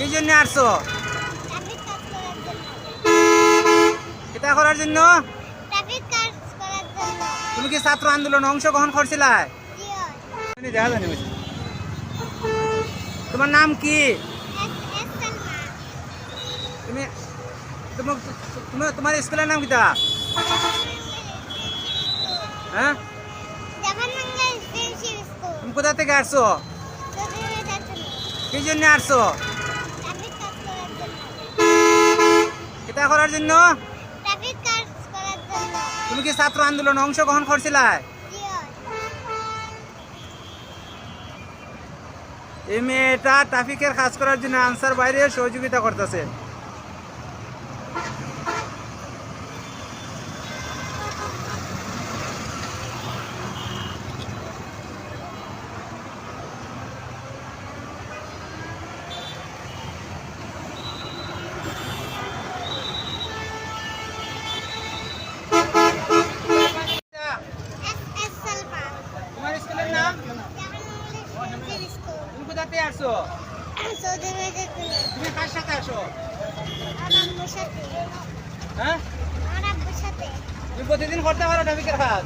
কি জন্য আসছো? এটা করার জন্য? তুমি কি ছাত্র আন্দোলন অংশগ্রহণ করছিলা? তোমার নাম কি? তুমি তুমি- তুমি- তোমার স্কুলের নাম কিতা? হ্যাঁ? তুমি কোথা থেকে আসছো? কি জন্য আসছো ট্রাফিক কাজ করার জন্য এটা করার জন্য? তুমি কি ছাত্র আন্দোলন অংশগ্রহণ করছিলা? এই মেয়েটা ট্রাফিকের কাজ করার জন্য আনসার বাইরে সহযোগিতা করতেছে। স্কুল আসো? তুমি কার সাথে আসো? হ্যাঁ? তুমি প্রতিদিন করতে পারো ট্রাফিকের কাজ